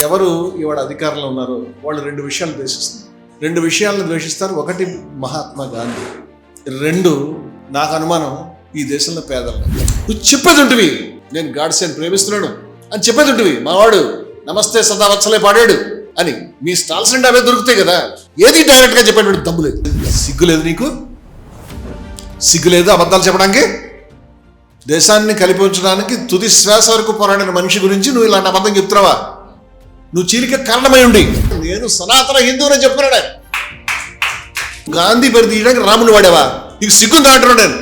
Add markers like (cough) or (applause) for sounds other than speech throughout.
ఎవరు ఇవాళ అధికారంలో ఉన్నారో వాళ్ళు రెండు విషయాలు ద్వేషిస్తారు. రెండు విషయాలను ద్వేషిస్తారు. ఒకటి మహాత్మా గాంధీ రెండు నాకు అనుమానం ఈ దేశంలో పేదలు. నువ్వు చెప్పేదింటివి. నేను గాడ్సేని ప్రేమిస్తున్నాను అని చెప్పేదింటివి. మావాడు నమస్తే సదా వత్సలే పాడాడు అని మీ స్టాల్స్ నుండి అవే దొరుకుతాయి కదా. ఏది డైరెక్ట్గా చెప్పేటువంటి దమ్ము లేదు. సిగ్గు లేదు నీకు? సిగ్గు లేదు అబద్ధాలు చెప్పడానికి? దేశాన్ని కలిపి ఉంచడానికి తుది శ్వాస వరకు పోరాడిన మనిషి గురించి నువ్వు ఇలాంటి అబద్ధం చెప్తున్నావా? నువ్వు చీలిక కారణమై ఉండి నేను సనాతన హిందువుని చెప్పుకున్నాడు ఆయన. గాంధీ పేరు తీయడానికి రాముని వాడేవా నీకు సిగ్గుందా అంటున్నాడు నేను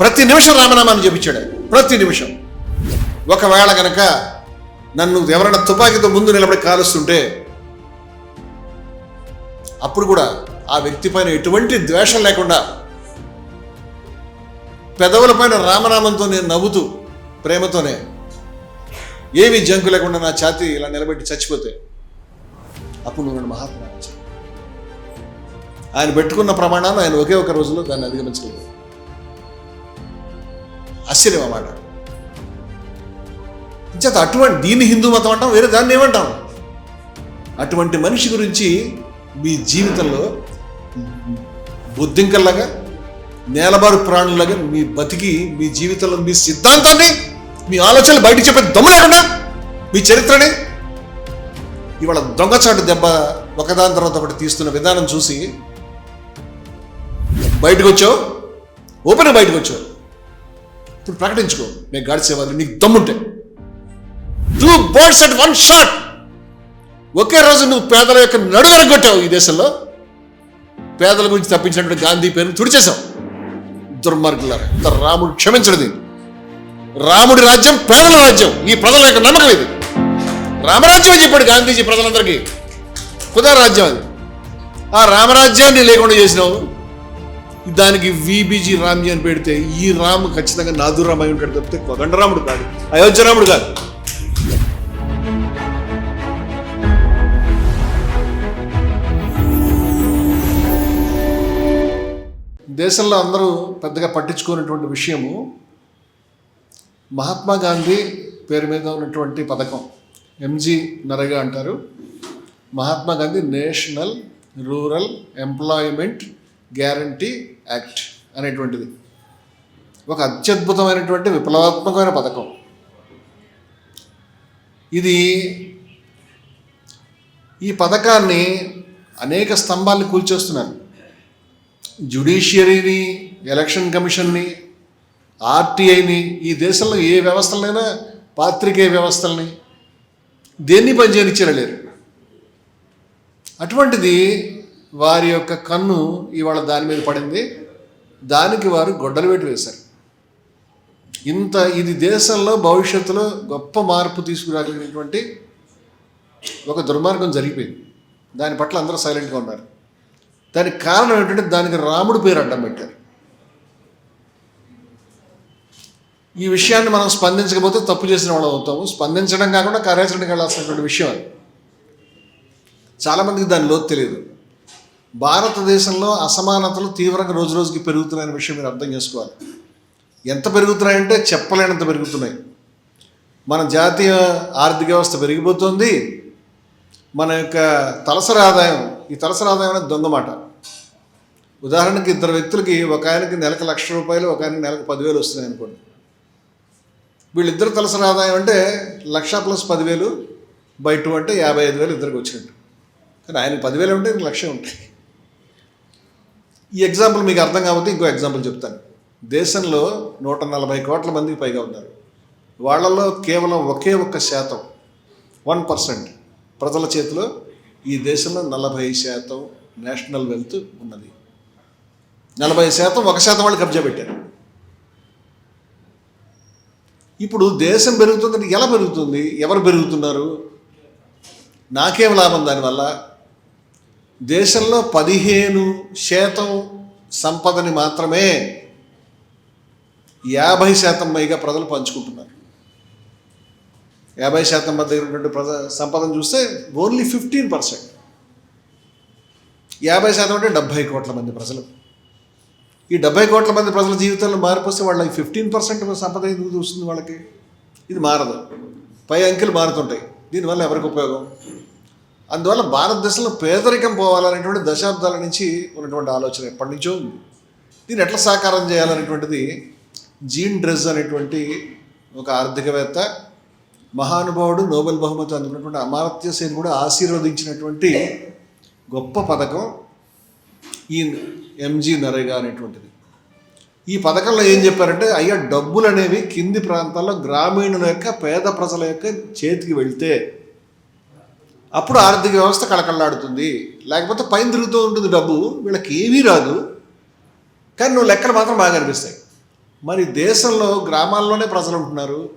ప్రతి నిమిషం రామనామాన్ని చెప్పించాడు. ప్రతి నిమిషం ఒకవేళ గనక నన్ను ఎవరైనా తుపాకీతో ముందు నిలబడి కాలుస్తుంటే అప్పుడు కూడా ఆ వ్యక్తి పైన ఎటువంటి ద్వేషం లేకుండా పెదవుల పైన రామనామంతో నేను నవ్వుతూ ప్రేమతోనే ఏమీ జంకు లేకుండా నా ఛాతి ఇలా నిలబెట్టి చచ్చిపోతే అప్పుడు నువ్వు నన్ను మహాత్మా ఆయన పెట్టుకున్న ప్రమాణాలు ఆయన ఒకే ఒక రోజులో దాన్ని అధిగమించలేదు. ఆశ్చర్యం అన్నమాట చేత అటువంటి దీన్ని హిందూ మతం అంటాం వేరే దాన్ని ఏమంటాం? అటువంటి మనిషి గురించి మీ జీవితంలో బుద్ధింకల్లాగా నేలబారు ప్రాణులాగా మీ బతికి మీ జీవితంలో మీ సిద్ధాంతాన్ని మీ ఆలోచనలు బయటకు చెప్పే దమ్ము లేకుండా మీ చరిత్రని? ఇవాళ దొంగచాటు దెబ్బ ఒకదాని తర్వాత ఒకటి తీస్తున్న విధానం చూసి బయటకు వచ్చావు? ఓపెన్ బయటకు వచ్చావు? ఇప్పుడు ప్రకటించుకో మేము గాడిసేవాళ్ళు నీకు దమ్ముంటే. Two birds at one shot ఒకే రోజు నువ్వు పేదల యొక్క నడువరకు కొట్టావు ఈ దేశంలో. పేదల గురించి తప్పించినటువంటి గాంధీ పేరును తుడిచేశావు. దుర్మార్గులారా రాముడు క్షమించడు దీన్ని. రాముడి రాజ్యం పేదల రాజ్యం. ఈ ప్రజల యొక్క నమ్మకం ఇది. రామరాజ్యం చెప్పాడు గాంధీజీ ప్రజలందరికీ. కుదా రాజ్యం అది. ఆ రామరాజ్యాన్ని లేకుండా చేసినావు. దానికి వీబీజీ రామ్జీ అని పెడితే ఈ రాము ఖచ్చితంగా నాదురామ్ అయి ఉంటాడు తప్పితే కొదండరాముడు కాదు అయోధ్యరాముడు కాదు. దేశంలో అందరూ పెద్దగా పట్టించుకున్నటువంటి విషయము మహాత్మా గాంధీ పేరు మీద ఉన్నటువంటి పథకం ఎంజీ నరగా అంటారు. Mahatma Gandhi national rural employment guarantee act అనేటువంటిది. ఒక అత్యద్భుతమైనటువంటి విప్లవాత్మకమైన పథకం. ఇది ఈ పథకాన్ని అనేక స్తంభాలను కూల్చేస్తున్నారు. జ్యుడిషియరీని ఎలక్షన్ కమిషన్ని ఆర్టీఐని ఈ దేశంలో ఏ వ్యవస్థలైనా పాత్రికేయ వ్యవస్థల్ని దేన్ని పనిచేయనిచ్చేయలేరు అటువంటిది వారి యొక్క కన్ను ఇవాళ దాని మీద పడింది. దానికి వారు గొడ్డలు పెట్టి వేశారు. ఇంత ఇది దేశంలో భవిష్యత్తులో గొప్ప మార్పు తీసుకురాగలిగినటువంటి ఒక దుర్మార్గం జరిగిపోయింది. దాని పట్ల అందరూ సైలెంట్గా ఉన్నారు. దానికి కారణం ఏంటంటే దానికి రాముడు పేరు అడ్డం పెట్టారు. ఈ విషయాన్ని మనం స్పందించకపోతే తప్పు చేసిన వాళ్ళు అవుతాము. స్పందించడం కాకుండా కార్యాచరణకి వెళ్ళాల్సినటువంటి విషయం అది. చాలామందికి దాని లోతు తెలియదు. భారతదేశంలో అసమానతలు తీవ్రంగా రోజు రోజుకి పెరుగుతున్నాయనే విషయం మీరు అర్థం చేసుకోవాలి. ఎంత పెరుగుతున్నాయంటే చెప్పలేనంత పెరుగుతున్నాయి. మన జాతీయ ఆర్థిక వ్యవస్థ పెరిగిపోతుంది. మన యొక్క తలసరి ఆదాయం ఈ తలసరి ఆదాయం అనేది దొంగ మాట ఉదాహరణకి ఇద్దరు వ్యక్తులకి ఒక ఆయనకి నెలకు లక్ష రూపాయలు ఒక ఆయనకి నెలకు పదివేలు వస్తున్నాయి అనుకోండి వీళ్ళిద్దరు తలసిన ఆదాయం అంటే లక్ష ప్లస్ పదివేలు బై టూ అంటే యాభై ఐదు వేలు ఇద్దరికి వచ్చినట్టు. కానీ ఆయన పదివేలు ఉంటే ఇంక లక్ష ఉంటాయి. ఈ ఎగ్జాంపుల్ మీకు అర్థం కాకపోతే ఇంకో ఎగ్జాంపుల్ చెప్తాను. దేశంలో నూట నలభై కోట్ల మందికి పైగా ఉన్నారు. వాళ్ళలో కేవలం ఒకే ఒక్క శాతం వన్ పర్సెంట్ ప్రజల చేతిలో ఈ దేశంలో నలభై శాతం నేషనల్ వెల్త్ ఉన్నది. నలభై శాతం ఒక శాతం వాళ్ళు కబ్జా పెట్టారు. ఇప్పుడు దేశం పెరుగుతుందంటే ఎలా పెరుగుతుంది? ఎవరు పెరుగుతున్నారు? నాకేం లాభం దానివల్ల? దేశంలో పదిహేను శాతం సంపదని మాత్రమే యాభై శాతం పైగా ప్రజలు పంచుకుంటున్నారు. యాభై శాతం మధ్య దగ్గర ఉన్నటువంటి ప్రజ సంపదను చూస్తే ఓన్లీ ఫిఫ్టీన్ పర్సెంట్. యాభై శాతం అంటే డెబ్భై కోట్ల మంది ప్రజలు. ఈ డెబ్బై కోట్ల మంది ప్రజల జీవితంలో మార్పు వస్తే వాళ్ళకి ఫిఫ్టీన్ పర్సెంట్ సంపద ఎందుకు చూస్తుంది వాళ్ళకి? ఇది మారదు. పై అంకెలు మారుతుంటాయి. దీనివల్ల ఎవరికి ఉపయోగం? అందువల్ల భారతదేశంలో పేదరికం పోవాలనేటువంటి దశాబ్దాల నుంచి ఉన్నటువంటి ఆలోచన ఎప్పటి నుంచో ఉంది. దీన్ని ఎట్లా సాకారం చేయాలనేటువంటిది జీన్ డ్రెస్ అనేటువంటి ఒక ఆర్థికవేత్త మహానుభావుడు నోబెల్ బహుమతి అందుకున్నటువంటి అమార్త్య సేన్ కూడా ఆశీర్వదించినటువంటి గొప్ప పథకం. ఈ ఎంజీ నరేగా అనేటువంటిది. ఈ పథకంలో ఏం చెప్పారంటే అయ్యా డబ్బులు అనేవి కింది ప్రాంతాల్లో గ్రామీణుల యొక్క పేద ప్రజల యొక్క చేతికి వెళ్తే అప్పుడు ఆర్థిక వ్యవస్థ కళకళలాడుతుంది. లేకపోతే పైన తిరుగుతూ ఉంటుంది డబ్బు వీళ్ళకి ఏమీ రాదు. కానీ నువ్వు లెక్కలు మాత్రం బాగా అనిపిస్తాయి. మరి దేశంలో గ్రామాల్లోనే ప్రజలు ఉంటున్నారు.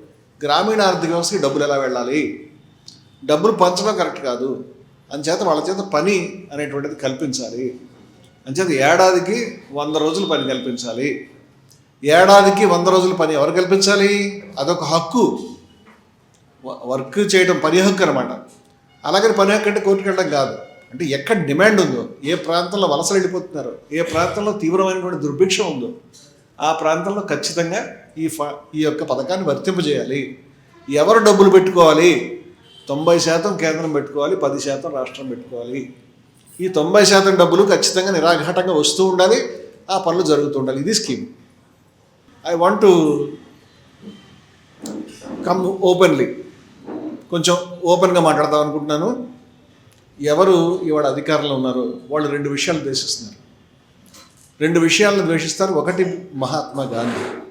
గ్రామీణ ఆర్థిక వ్యవస్థకి డబ్బులు ఎలా వెళ్ళాలి? డబ్బులు పంచడం కరెక్ట్ కాదు. అంచేత వాళ్ళ చేత పని అనేటువంటిది కల్పించాలి. అంచేత ఏడాదికి వంద రోజులు పని కల్పించాలి. ఏడాదికి వంద రోజుల పని ఎవరు కల్పించాలి? అదొక హక్కు. వ- వర్క్ చేయడం పని హక్కు అనమాట అలాగని పని హక్కు అంటే కోర్టుకు వెళ్ళడం కాదు. అంటే ఎక్కడ డిమాండ్ ఉందో ఏ ప్రాంతంలో వలసలు వెళ్ళిపోతున్నారో ఏ ప్రాంతంలో తీవ్రమైనటువంటి దుర్భిక్షం ఉందో ఆ ప్రాంతంలో ఖచ్చితంగా ఈ ఫ ఈ యొక్క పథకాన్ని వర్తింపజేయాలి. ఎవరు డబ్బులు పెట్టుకోవాలి? తొంభై శాతం కేంద్రం పెట్టుకోవాలి పది శాతం రాష్ట్రం పెట్టుకోవాలి. ఈ తొంభై శాతం డబ్బులు ఖచ్చితంగా నిరాఘాటంగా వస్తూ ఉండాలి. ఆ పనులు జరుగుతూ ఉండాలి. ఇది scheme. I want to come openly కొంచెం ఓపెన్గా మాట్లాడదాం అనుకుంటున్నాను. ఎవరు ఇవాళ అధికారంలో ఉన్నారో వాళ్ళు రెండు విషయాలు ద్వేషిస్తున్నారు. రెండు విషయాలను ద్వేషిస్తారు. ఒకటి మహాత్మా గాంధీ.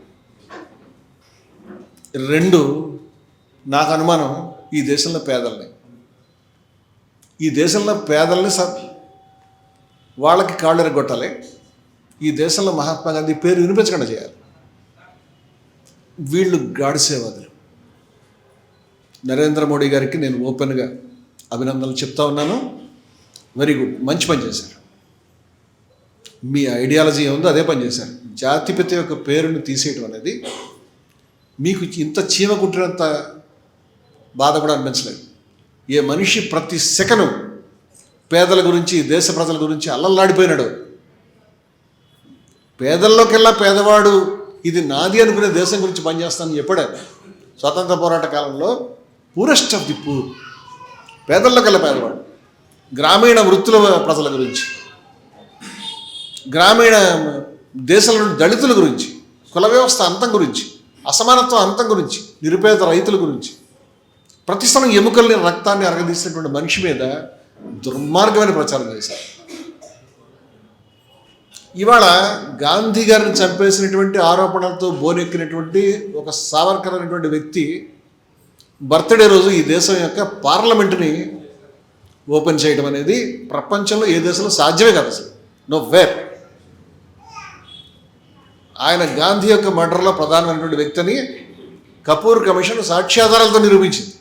రెండు నాకు అనుమానం ఈ దేశంలో పేదల్ని. ఈ దేశంలో పేదల్ని వాళ్ళకి కాళ్ళు ఎరగొట్టాలి. ఈ దేశంలో మహాత్మా గాంధీ పేరు వినిపించకుండా చేయాలి. వీళ్ళు గాడిసేవాదులు నరేంద్ర మోడీ గారికి నేను ఓపెన్గా అభినందనలు చెప్తా ఉన్నాను. Very good. మంచి పని చేశారు. మీ ఐడియాలజీ ఏముందో అదే పని చేశారు. జాతిపిత యొక్క పేరుని తీసేయటం అనేది మీకు ఇంత చీమ కుట్టినంత బాధ కూడా అనిపించలేదు. ఏ మనిషి ప్రతి సెకను పేదల గురించి దేశ ప్రజల గురించి అల్లల్లాడిపోయినాడు. పేదల్లోకెల్లా పేదవాడు ఇది నాది అనుకునే దేశం గురించి పనిచేస్తానని చెప్పాడు. స్వాతంత్ర పోరాట కాలంలో పూరెస్ట్ ఆఫ్ ది పూర్ పేదల్లోకెల్లా పేదవాడు. గ్రామీణ వృత్తుల ప్రజల గురించి. గ్రామీణ దేశంలోని దళితుల గురించి కుల వ్యవస్థ అంతం గురించి అసమానత్వం అంతం గురించి నిరుపేద రైతుల గురించి. ప్రతి ఎముకల్ని రక్తాన్ని అరగదీసినటువంటి మనిషి మీద దుర్మార్గమైన ప్రచారం చేశారు. ఇవాళ గాంధీ గారిని చంపేసినటువంటి ఆరోపణలతో బోనెక్కినటువంటి ఒక సావర్కర్ అనేటువంటి వ్యక్తి బర్త్డే రోజు ఈ దేశం యొక్క పార్లమెంటుని ఓపెన్ చేయడం అనేది ప్రపంచంలో ఏ దేశంలో సాధ్యమే కాదు అసలు. నో వేర్ ఆయన గాంధీ యొక్క మర్డర్లో ప్రధానమైనటువంటి వ్యక్తిని కపూర్ కమిషన్ సాక్ష్యాధారాలతో నిరూపించింది.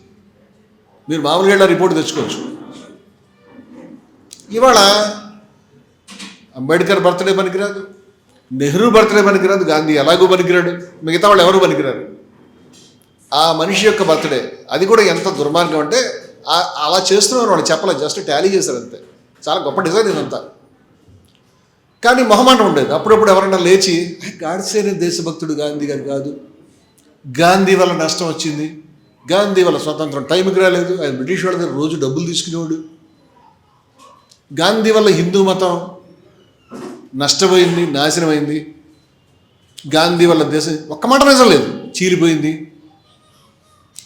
మీరు మామూలుగా రిపోర్ట్ తెచ్చుకోవచ్చు. ఇవాళ అంబేద్కర్ బర్త్డే పనికిరాదు నెహ్రూ బర్త్డే పనికిరాదు గాంధీ ఎలాగూ పనికిరాడు మిగతా వాళ్ళు ఎవరు పనికిరారు? ఆ మనిషి యొక్క బర్త్డే అది కూడా ఎంత దుర్మార్గం అంటే అలా చేస్తున్నారు వాళ్ళు చెప్పలేదు జస్ట్ ట్యాలీ చేశారు అంతే. చాలా గొప్ప డిజైన్ ఇదంతా. కానీ మొహమాటం ఉండేది. అప్పుడప్పుడు ఎవరైనా లేచి గాడ్సేనే దేశభక్తుడు గాంధీ గారు కాదు. గాంధీ వల్ల నష్టం వచ్చింది. గాంధీ వల్ల స్వతంత్రం టైంకి రాలేదు. ఆయన బ్రిటిష్ వాళ్ళ దగ్గర రోజు డబ్బులు తీసుకునేవాడు. గాంధీ వల్ల హిందూ మతం నష్టపోయింది నాశనమైంది. గాంధీ వల్ల దేశం ఒక్క మాట నిజం లేదు చీలిపోయింది.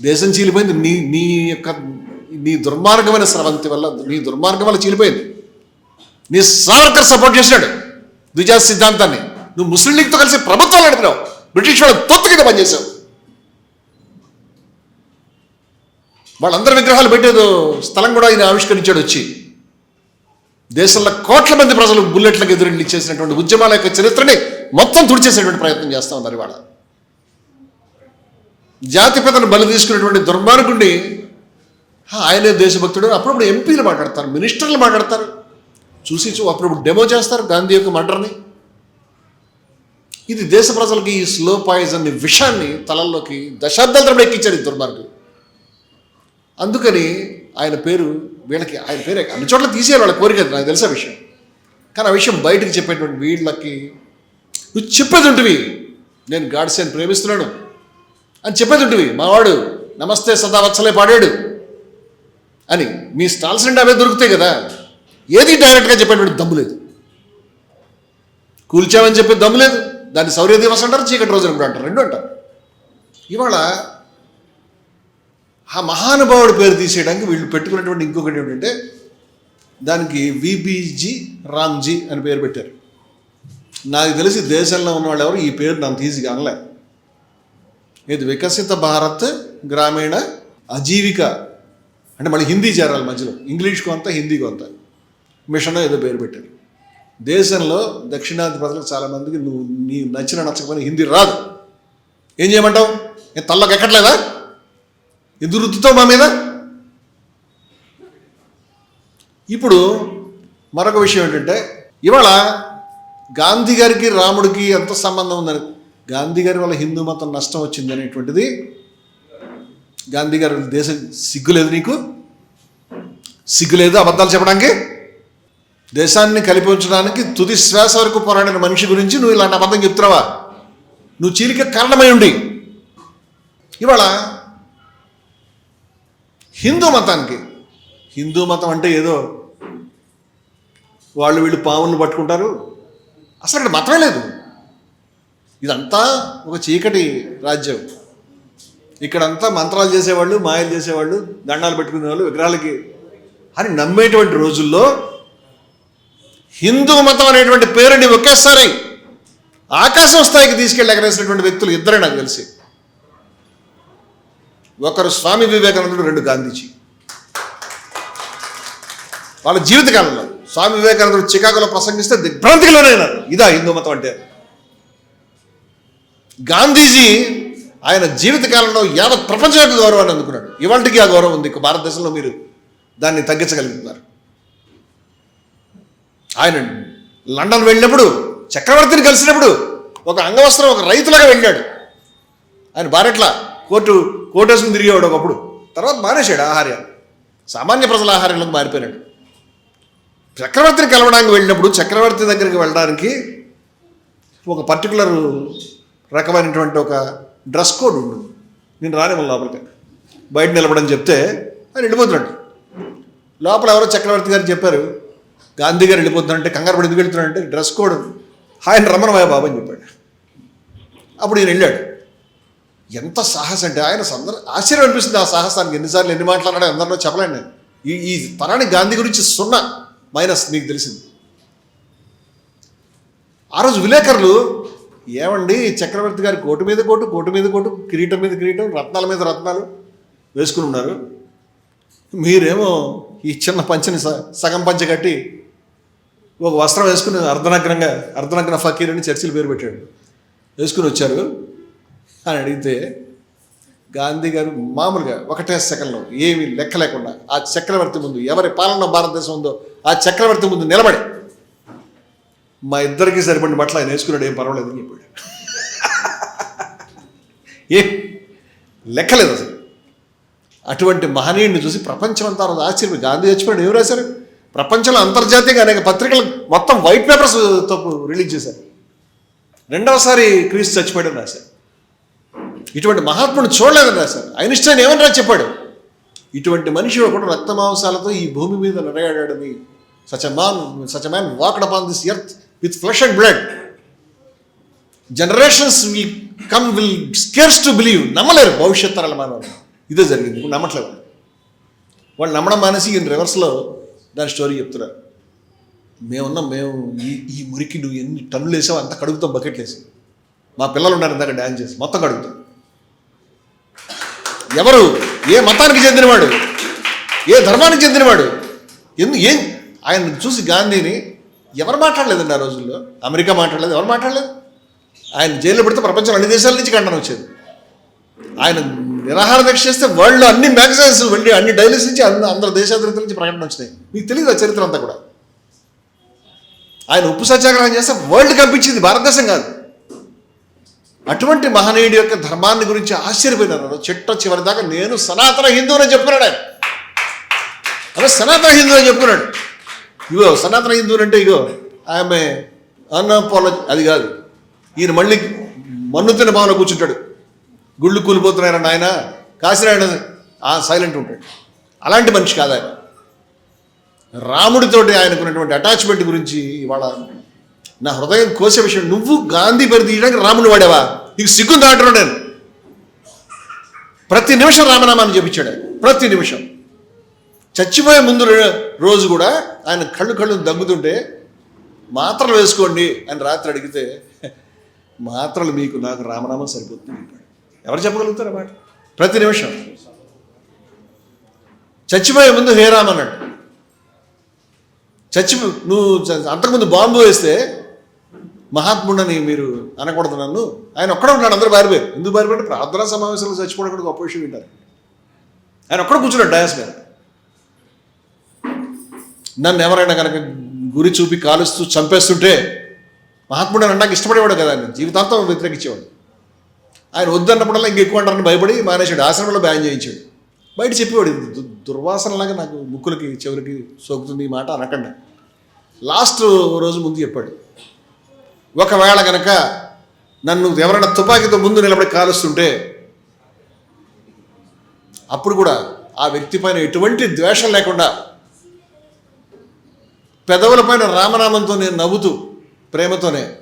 దేశం చీలిపోయింది నీ నీ యొక్క నీ దుర్మార్గమైన స్రవంతి వల్ల నీ దుర్మార్గం వల్ల చీలిపోయింది. నీ సావర్కర్ సపోర్ట్ చేశాడు ద్విజా సిద్ధాంతాన్ని. నువ్వు ముస్లిం లీగ్తో కలిసి ప్రభుత్వాలు నడిపినావు. బ్రిటిష్ వాళ్ళ తొత్తు కింద పనిచేశావు. వాళ్ళందరి విగ్రహాలు పెట్టేదో స్థలం కూడా ఆయన ఆవిష్కరించాడు వచ్చి. దేశంలో కోట్ల మంది ప్రజలు బుల్లెట్లకు ఎదురు చేసినటువంటి ఉద్యమాల యొక్క చరిత్రని మొత్తం తుడిచేసేటువంటి ప్రయత్నం చేస్తా ఉన్నారు ఇవాళ. జాతిపితను బలి తీసుకున్నటువంటి దుర్మార్గుడిని ఆయనే దేశభక్తుడు. అప్పుడప్పుడు ఎంపీలు మాట్లాడతారు మినిస్టర్లు మాట్లాడతారు. చూసి చూ అప్పుడప్పుడు డెమో చేస్తారు గాంధీ యొక్క మర్డర్ని. ఇది దేశ ప్రజలకి ఈ స్లో పాయిజన్ విషాన్ని తలల్లోకి దశాబ్దాల తరపున ఎక్కించారు ఈ దుర్మార్గుడు అందుకని ఆయన పేరు వీళ్ళకి ఆయన పేరు అన్ని చోట్ల తీసేయాలి వాళ్ళ కోరిక నాకు తెలుసా విషయం. కానీ ఆ విషయం బయటకు చెప్పేటువంటి వీళ్ళకి నువ్వు చెప్పేది ఉంటివి. నేను గాడ్సేని ప్రేమిస్తున్నాను. అని చెప్పేది ఉంటివి. మావాడు నమస్తే సదా వత్సలే పాడాడు. అని మీ స్టాల్స్ నుండి అవే దొరుకుతాయి కదా. ఏది డైరెక్ట్గా చెప్పేటువంటి దమ్ము లేదు. కూల్చామని చెప్పే దమ్ము లేదు. దాన్ని సౌర్య దివస్ అంటారు చీకటి రోజు కూడా అంటారు. రెండు అంటారు. ఇవాళ ఆ మహానుభావుడి పేరు తీసేయడానికి వీళ్ళు పెట్టుకున్నటువంటి ఇంకొకటి ఏంటంటే దానికి విబిజీ రామ్జీ అని పేరు పెట్టారు. నాకు తెలిసి దేశంలో ఉన్న వాళ్ళు ఎవరు ఈ పేరు నన్ను ఈజీగా అనలే. ఇది వికసిత భారత్ గ్రామీణ అజీవిక అంటే మళ్ళీ హిందీ చేరాలి మధ్యలో. ఇంగ్లీష్ కొంత హిందీ కొంత మిషన్ ఏదో పేరు పెట్టారు. దేశంలో దక్షిణాది ప్రజలకు చాలామందికి నువ్వు నీ నచ్చిన నచ్చకపోయినా హిందీ రాదు. ఏం చేయమంటావు? నేను తల్లోకి ఎక్కట్లేదా? ఎందుకు రుద్దుతావు మా మీద? ఇప్పుడు మరొక విషయం ఏంటంటే ఇవాళ గాంధీ గారికి రాముడికి ఎంత సంబంధం ఉందని గాంధీ గారి వల్ల హిందూ మతం నష్టం వచ్చింది అనేటువంటిది గాంధీ గారి దేశం సిగ్గులేదు నీకు? సిగ్గులేదు అబద్ధాలు చెప్పడానికి? దేశాన్ని కలిపి ఉంచడానికి తుది శ్వాస వరకు పోరాడిన మనిషి గురించి నువ్వు ఇలాంటి అబద్ధం చెప్తున్నావా? నువ్వు చీలిక కారణమై ఉండి. ఇవాళ హిందూ మతానికి. హిందూ మతం అంటే ఏదో వాళ్ళు వీళ్ళు పావులను పట్టుకుంటారు. అసలు ఇక్కడ మతమే లేదు. ఇదంతా ఒక చీకటి రాజ్యం. ఇక్కడంతా మంత్రాలు చేసేవాళ్ళు మాయలు చేసేవాళ్ళు దండాలు పెట్టుకునే వాళ్ళు విగ్రహాలకి అని నమ్మేటువంటి రోజుల్లో హిందూ మతం అనేటువంటి పేరుని ఒకేసారి ఆకాశం స్థాయికి తీసుకెళ్ళి ఎగరేసినటువంటి వ్యక్తులు ఇద్దరే నాకు తెలిసి. ఒకరు స్వామి వివేకానందుడు రెండు గాంధీజీ. వాళ్ళ జీవితకాలంలో స్వామి వివేకానందుడు చికాగోలో ప్రసంగిస్తే దిగ్భ్రాంతికి లోనైనారు ఇదా హిందూ మతం అంటే. గాంధీజీ ఆయన జీవితకాలంలో యావత్ ప్రపంచానికి గౌరవాన్ని అందుకున్నాడు. ఇవాళకి ఆ గౌరవం ఉంది. భారతదేశంలో మీరు దాన్ని తగ్గించగలుగుతున్నారు. ఆయన లండన్ వెళ్ళినప్పుడు చక్రవర్తిని కలిసినప్పుడు ఒక అంగవస్త్రం ఒక రైతులాగా వెళ్ళాడు. ఆయన భారట్ల కోర్టు కోర్టు వేసుకుని తిరిగేవాడు ఒకప్పుడు. తర్వాత మానేశాడు ఆహార్యాలు. సామాన్య ప్రజల ఆహార్యంలోకి మారిపోయినాడు. చక్రవర్తిని కలవడానికి వెళ్ళినప్పుడు చక్రవర్తి దగ్గరికి వెళ్ళడానికి ఒక పర్టికులర్ రకమైనటువంటి ఒక డ్రెస్ కోడ్ ఉండు. నేను రానివ్వను లోపలికి. బయట నిలబడని చెప్తే ఆయన వెళ్ళిపోతున్నాడు. లోపల ఎవరో చక్రవర్తి గారు చెప్పారు గాంధీ గారు వెళ్ళిపోతున్నారంటే కంగారు పడి ఎందుకు వెళ్తున్నాడంటే డ్రెస్ కోడ్. ఆయన రమణమయ్య బాబు అని చెప్పాడు. అప్పుడు ఈయన వెళ్ళాడు. ఎంత సాహసం అంటే ఆయన సందర్ ఆశ్చర్యం అనిపిస్తుంది ఆ సాహసానికి. ఎన్నిసార్లు ఎన్ని మాట్లాడాడో అందరిలో చెప్పలేను నేను. ఈ ఈ తరానికి గాంధీ గురించి సున్నా మైనస్ మీకు తెలిసింది. ఆ రోజు విలేకరులు ఏమండి చక్రవర్తి గారి కోటు మీద కోటు కోటు మీద కోటు కిరీటం మీద కిరీటం రత్నాల మీద రత్నాలు వేసుకుని ఉన్నారు. మీరేమో ఈ చిన్న పంచని సగం పంచ కట్టి ఒక వస్త్రం వేసుకుని అర్ధనగ్నంగా అర్ధనగ్న ఫకీర్ అని చర్చిలు పేరు పెట్టాడు. వేసుకుని వచ్చారు. అని అడిగితే గాంధీ గారు మామూలుగా ఒకటే సెకండ్లో ఏమీ లెక్క లేకుండా ఆ చక్రవర్తి ముందు ఎవరి పాలన భారతదేశం ఉందో ఆ చక్రవర్తి ముందు నిలబడి మా ఇద్దరికి సరిపడిన బట్టలు ఆయన వేసుకున్నాడు ఏం పర్వాలేదు చెప్పాడు. (laughs) ఏ లెక్కలేదు అసలు. అటువంటి మహనీయుడిని చూసి ప్రపంచం అంతా రోజు ఆశ్చర్యం. గాంధీ చచ్చిపోయాడు ఏం రాశారు? ప్రపంచంలో అంతర్జాతీయంగా అనేక పత్రికలు మొత్తం వైట్ పేపర్స్ తప్పు రిలీజ్ చేశారు. రెండవసారి క్రీస్ చచ్చిపోయాడని రాశారు. ఇటువంటి మహాత్ముడు చూడలేదని రాశారు. ఐన్స్టైన్ ఏమని రాసి చెప్పాడు. ఇటువంటి మనిషి ఒకడు రక్త మాంసాలతో ఈ భూమి మీద నడయాడని. Such man such man walked upon this earth with flesh and blood generations will come will scarce to believe నమ్మలేరు భవిష్యత్ తరాల మానవులు. ఇదే జరిగింది. ఇప్పుడు నమ్మట్లేదు. వాళ్ళు. వాళ్ళు నమ్మడం మానేసి ఈయన రివర్స్లో దాని స్టోరీ చెప్తున్నారు. మేమున్నాం మేము ఈ ఈ మురికి నువ్వు ఎన్ని టన్నులు వేసావు అంత కడుగుతాం బకెట్లు వేసి. మా పిల్లలు ఉన్నారు ఇందాక డ్యాన్స్ చేసి. మొత్తం కడుగుతాం. ఎవరు? ఏ మతానికి చెందినవాడు? ఏ ధర్మానికి చెందినవాడు? ఎందు ఏం? ఆయన చూసి గాంధీని ఎవరు మాట్లాడలేదండి ఆ రోజుల్లో? అమెరికా మాట్లాడలేదు. ఎవరు మాట్లాడలేదు? ఆయన జైల్లో పెడితే ప్రపంచం అన్ని దేశాల నుంచి ఖండన వచ్చేది. ఆయన నిరాహార దీక్ష చేస్తే వరల్డ్ అన్ని మ్యాగజైన్స్ వెళ్ళి అన్ని డైలీస్ నుంచి అన్ని అందరు దేశాధిపతుల నుంచి ప్రకటన వచ్చినాయి. మీకు తెలియదు ఆ చరిత్ర అంతా కూడా? ఆయన ఉప్పు సత్యాగ్రహం చేస్తే వరల్డ్ కంపించింది భారతదేశం కాదు. అటువంటి మహనీయుడి యొక్క ధర్మాన్ని గురించి ఆశ్చర్యపోయినారు చిట్ట చివరి దాకా నేను సనాతన హిందువుని చెప్పుకున్నాడు ఆయన. అదే సనాతన హిందువు అని చెప్పుకున్నాడు. ఇగో సనాతన హిందువులు అంటే ఇగో ఆమె అన్నపోల అది కాదు. ఈయన మళ్ళీ మన్నుతున్న భావన కూర్చుంటాడు. గుళ్ళు కూలిపోతున్నాయన్న ఆయన కాశీనాయుడు ఆ సైలెంట్ ఉంటాడు. అలాంటి మనిషి కాదు ఆయన. రాముడితోటి ఆయనకున్నటువంటి అటాచ్మెంట్ గురించి ఇవాళ నా హృదయం కోసే విషయం నువ్వు గాంధీ బరి తీయడానికి రాముని వాడేవా? నీకు సిగ్గుందా అంటున్నాడు నేను. ప్రతి నిమిషం రామనామాన్ని చెప్పించాడు ప్రతి నిమిషం. చచ్చిపోయే ముందు రోజు కూడా ఆయన కళ్ళు కళ్ళు దగ్గుతుంటే మాత్రలు వేసుకోండి అని రాత్రి అడిగితే మాత్రలు మీకు నాకు రామనామం సరిపోతుంది అంటాడు. ఎవరు చెప్పగలుగుతారు అన్నమాట ప్రతి నిమిషం. చచ్చిపోయే ముందు హే రామ్ అన్నాడు. చచ్చి నువ్వు అంతకుముందు బాంబు వేస్తే మహాత్ముడని మీరు అనకూడదు నన్ను. ఆయన ఒక్కడే ఉన్నాడు అందరూ బారిపోయారు. ఎందుకు బారిపోయారు? ప్రార్థనా సమావేశంలో చచ్చిపోవడం కూడా గొప్ప విషయం వింటారు. ఆయన ఒక్కడ కూర్చున్నాడు డయాస్ మీద నన్ను ఎవరైనా కనుక గురి చూపి కాలుస్తూ చంపేస్తుంటే మహాత్ముడు అని నాకు ఇష్టపడేవాడు కదా ఆయన. జీవితాంతం వ్యతిరేకించేవాడు. ఆయన వద్దన్నప్పుడల్లా ఇంకెక్కువ అంటారని భయపడి మానేశాడు. ఆశ్రమంలో బ్యాన్ చేయించాడు. బయట చెప్పేవాడు ఇది దు- దుర్వాసనలాగా నాకు ముక్కులకి చెవులకి సోకుతుంది ఈ మాట అనకండి. లాస్ట్ రోజు ముందు చెప్పాడు. ఒకవేళ కనుక నన్ను ఎవరైనా తుపాకీతో ముందు నిలబడి కాలుస్తుంటే అప్పుడు కూడా ఆ వ్యక్తి పైన ఎటువంటి ద్వేషం లేకుండా పెదవుల పైన రామనామంతో నేను నవ్వుతూ ప్రేమతోనే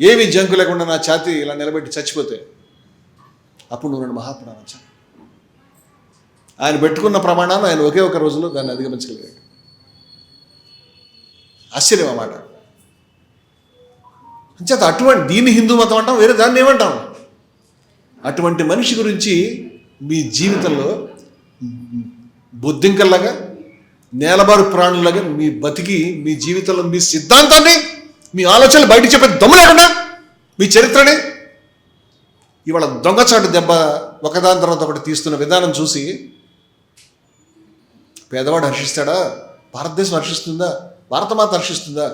ఏమీ జంకు లేకుండా నా ఛాతి ఇలా నిలబెట్టి చచ్చిపోతే అప్పుడు నువ్వు నన్ను మహాత్ముడు ఆయన పెట్టుకున్న ప్రమాణాన్ని ఆయన ఒకే ఒక రోజులో దాన్ని అధిగమించగలిగాడు. ఆశ్చర్యం అన్నమాట అంచేత అటువంటి దీన్ని హిందూ మతం అంటాం వేరే దాన్ని ఏమంటాం? అటువంటి మనిషి గురించి మీ జీవితంలో బొద్దింకల్లాగా నేలబారు ప్రాణులాగా మీ బతికి మీ జీవితంలో మీ సిద్ధాంతాన్ని మీ ఆలోచనలు బయట చెప్పే దమ్ము లేకుండా మీ చరిత్రని ఇవాళ దొంగచాటు దెబ్బ ఒకదాని తర్వాత ఒకటి తీస్తున్న విధానం చూసి పేదవాడు హర్షిస్తాడా? భారతదేశం హర్షిస్తుందా? భారతమాత హర్షిస్తుందా?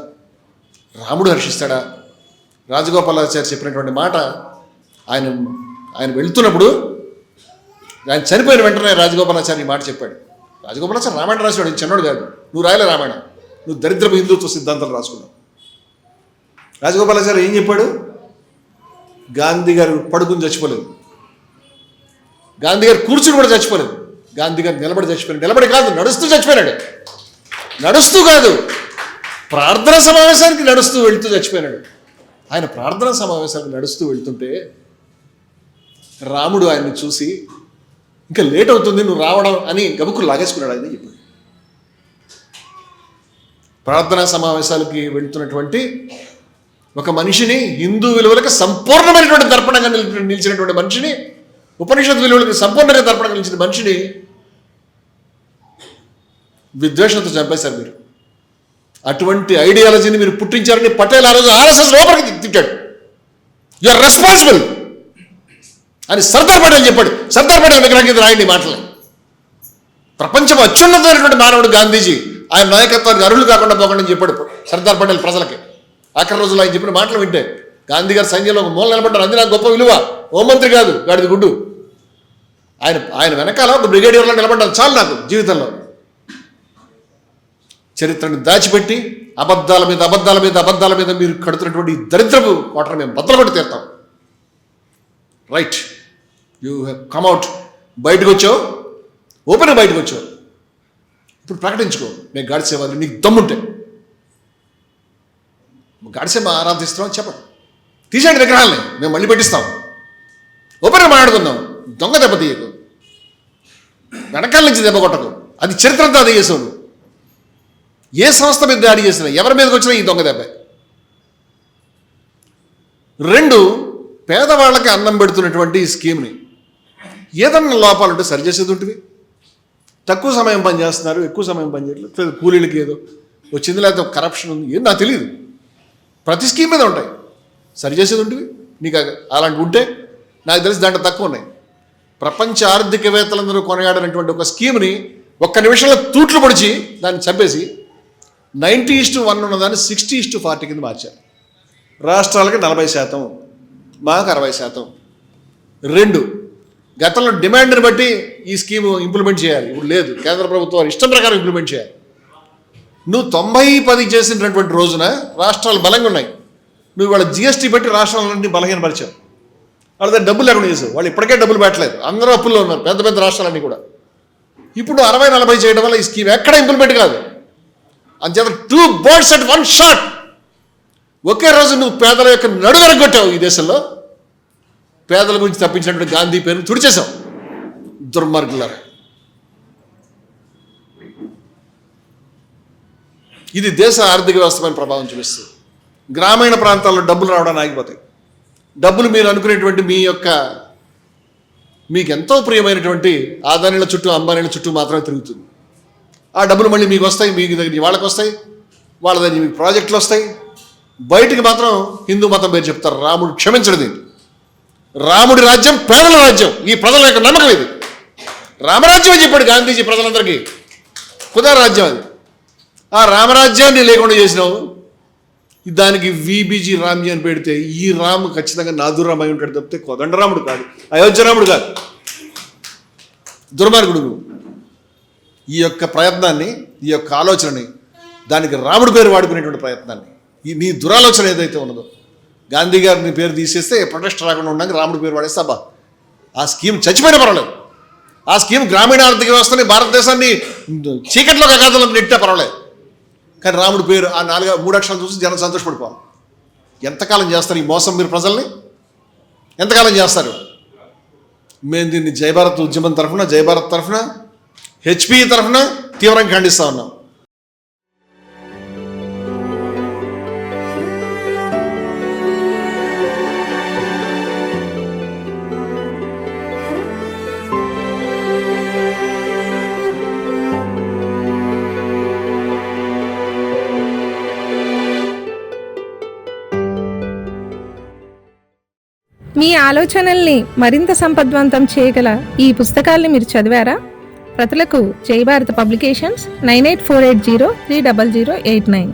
రాముడు హర్షిస్తాడా? రాజగోపాలాచారి చెప్పినటువంటి మాట ఆయన ఆయన వెళ్తున్నప్పుడు ఆయన చనిపోయిన వెంటనే రాజగోపాలాచారి ఈ మాట చెప్పాడు. రాజగోపాలాచారి రామాయణ రాశాడు ఈయన చిన్నోడు కాదు. నువ్వు రాయలే రామాయణ. నువ్వు దరిద్రపు హిందుత్వ సిద్ధాంతాలు రాసుకున్నావు. రాజగోపాలాచారి ఏం చెప్పాడు? గాంధీ గారు పడుకుని చచ్చిపోలేదు. గాంధీ గారు కూర్చుని కూడా చచ్చిపోలేదు. గాంధీ గారు నిలబడి చచ్చిపోయాడు. నిలబడి కాదు నడుస్తూ చచ్చిపోయాడు నడుస్తూ కాదు ప్రార్థన సమావేశానికి నడుస్తూ వెళ్తూ చచ్చిపోయినాడు. ఆయన ప్రార్థన సమావేశానికి నడుస్తూ వెళ్తుంటే రాముడు ఆయన్ని చూసి ఇంకా లేట్ అవుతుంది నువ్వు రావడం అని గబుక్కులు లాగేసుకున్నాడు ఆయన చెప్పాడు ప్రార్థనా సమావేశాలకి వెళ్తున్నటువంటి ఒక మనిషిని హిందూ విలువలకు సంపూర్ణమైనటువంటి దర్పణంగా నిలిచినటువంటి మనిషిని ఉపనిషత్ విలువలకు సంపూర్ణంగా దర్పణంగా నిలిచిన మనిషిని విద్వేషంతో చంపేశారు మీరు. అటువంటి ఐడియాలజీని మీరు పుట్టించారని పటేల్ ఆ రోజు ఆర్ఎస్ఎస్ లోపలికి యు ఆర్ రెస్పాన్సిబుల్ అని సర్దార్ పటేల్ చెప్పాడు. సర్దార్ పటేల్ విగ్రహం కింద రాయండి మాటలు. ప్రపంచం అత్యున్నతమైనటువంటి మానవుడు గాంధీజీ. ఆయన నాయకత్వానికి అరువులు కాకుండా పోకండి అని చెప్పాడు సర్దార్ పటేల్ ప్రజలకి. ఆఖరి రోజుల్లో ఆయన చెప్పిన మాటలు వింటే గాంధీ గారు సైన్యంలో ఒక మూల నిలబడ్డారు అది నాకు గొప్ప విలువ. హోంమంత్రి కాదు. గాడిది గుడ్డు. ఆయన ఆయన వెనకాల ఒక బ్రిగేడియర్లో నిలబడ్డారు చాలు నాకు జీవితంలో. చరిత్రను దాచిపెట్టి అబద్ధాల మీద అబద్ధాల మీద అబద్ధాల మీద మీరు కడుతున్నటువంటి దరిద్రపు వాటర్ మేము బద్దలు కొట్టి తీరుతాం రైట్ యూ కమ్ అవుట్ బయటకు వచ్చావు. ఓపెన్గా బయటకు వచ్చావు. ఇప్పుడు ప్రకటించుకో. మేము గాడిసేవాళ్ళు నీకు దమ్ముంటే. గాడిసేమ ఆరాధిస్తున్నాం చెప్పండి తీసేయండి విగ్రహాలని. మేము మళ్ళీ పెట్టిస్తాం. ఓపెన్గా మాట్లాడుకుందాం. దొంగ దెబ్బ తీయకు. వెనకాల నుంచి దెబ్బ కొట్టకు. అది చరిత్ర అంతా అది చేసావు ఏ సంస్థ మీద దాడి చేసినా ఎవరి మీదకి వచ్చినా ఈ దొంగ దెబ్బ. రెండు పేదవాళ్ళకి అన్నం పెడుతున్నటువంటి ఈ స్కీమ్ని. ఏదన్నా లోపాలుంటే సరిచేసేది ఉంటుంది తక్కువ సమయం పనిచేస్తున్నారు ఎక్కువ సమయం పనిచేయట్లేదు కూలీలకి ఏదో వచ్చింది లేకపోతే కరప్షన్ ఉంది. ఏం నాకు తెలియదు ప్రతి స్కీమ్ మీద ఉంటాయి. సరిచేసేది ఉంటుంది నీకు అలాంటి ఉంటే నాకు తెలిసి దాంట్లో తక్కువ ఉన్నాయి. ప్రపంచ ఆర్థికవేత్తలందరూ కొనగాడినటువంటి ఒక స్కీమ్ని ఒక్క నిమిషంలో తూట్లు పొడిచి దాన్ని చంపేసి నైంటీ ఇస్టు వన్ ఉన్నదాన్ని సిక్స్టీ ఇస్టు ఫార్టీ కింద మార్చారు. రాష్ట్రాలకి నలభై శాతం మాకు అరవై శాతం. రెండు గతంలో డిమాండ్ని బట్టి ఈ స్కీమ్ ఇంప్లిమెంట్ చేయాలి. ఇప్పుడు లేదు కేంద్ర ప్రభుత్వం వారి ఇష్టం ప్రకారం ఇంప్లిమెంట్ చేయాలి. నువ్వు తొంభై పది చేసినటువంటి రోజున రాష్ట్రాలు బలంగా ఉన్నాయి. నువ్వు వాళ్ళ జిఎస్టీ పెట్టి రాష్ట్రాలన్నీ బలహీనపరిచావు. వాళ్ళ దగ్గర డబ్బులు లేకుండా చేసావు. వాళ్ళు ఇప్పటికే డబ్బులు పెట్టలేదు. అందరూ అప్పుల్లో ఉన్నారు పెద్ద పెద్ద రాష్ట్రాలన్నీ కూడా. ఇప్పుడు అరవై నలభై చేయడం వల్ల ఈ స్కీమ్ ఎక్కడ ఇంప్లిమెంట్ కాదు. అంచేత two birds at one shot ఒకే రోజు నువ్వు పేదల యొక్క నడువెరగొట్టావు ఈ దేశంలో. పేదల గురించి తప్పించినటువంటి గాంధీ పేరు తుడిచేశావు. దుర్మార్గులారా. ఇది దేశ ఆర్థిక వ్యవస్థపైన ప్రభావం చూపిస్తుంది. గ్రామీణ ప్రాంతాల్లో డబ్బులు రావడం ఆగిపోతాయి. డబ్బులు మీరు అనుకునేటువంటి మీ యొక్క మీకు ఎంతో ప్రియమైనటువంటి ఆదానీల చుట్టూ అంబానీల చుట్టూ మాత్రమే తిరుగుతుంది. ఆ డబ్బులు మళ్ళీ మీకు వస్తాయి మీకు దగ్గర వాళ్ళకి వస్తాయి వాళ్ళ దగ్గర మీకు ప్రాజెక్టులు వస్తాయి. బయటికి మాత్రం హిందూ మతం పేరు చెప్తారు రాముడు క్షమించడు దీన్ని రాముడి రాజ్యం పేదల రాజ్యం ఈ ప్రజల యొక్క నమ్మకం ఇది. రామరాజ్యం చెప్పాడు గాంధీజీ ప్రజలందరికీ. కుదా రాజ్యం అది? ఆ రామరాజ్యాన్ని లేకుండా చేసినావు. దానికి వీబీజీ రామ్జీ అని పెడితే ఈ రాము ఖచ్చితంగా నాదురామై ఉంటాడు తప్పితే కోదండరాముడు కాదు అయోధ్యరాముడు కాదు. దుర్మార్గుడు నువ్వు. ఈ యొక్క ప్రయత్నాన్ని ఈ యొక్క ఆలోచనని దానికి రాముడి పేరు వాడుకునేటువంటి ప్రయత్నాన్ని ఈ నీ దురాలోచన ఏదైతే ఉన్నదో గాంధీ గారిని పేరు తీసేస్తే ప్రొటెస్ట్ రాకుండా ఉండడానికి రాముడి పేరు వాడేస్తే అబ్బా ఆ స్కీమ్ చచ్చిపోయిన పర్వాలేదు. ఆ స్కీమ్ గ్రామీణ ఆర్థిక వ్యవస్థని భారతదేశాన్ని చీకట్లో అగాధంలో నెట్టే పర్వాలేదు. కానీ రాముడి పేరు ఆ నాలుగు మూడు అక్షరాలు చూసి జనం సంతోషపడిపోవాలి. ఎంతకాలం చేస్తారు ఈ మోసం మీరు ప్రజల్ని? ఎంతకాలం చేస్తారు? మేము దీన్ని జయభారత్ ఉద్యమం తరఫున జయభారత్ తరఫున హెచ్పి తరఫున తీవ్రంగా ఖండిస్తా ఉన్నాం. మీ ఆలోచనల్ని మరింత సంపద్వంతం చేయగల ఈ పుస్తకాల్ని మీరు చదివారా? ప్రతులకు Jai Bharat publications nine eight four eight zero three double zero eight nine.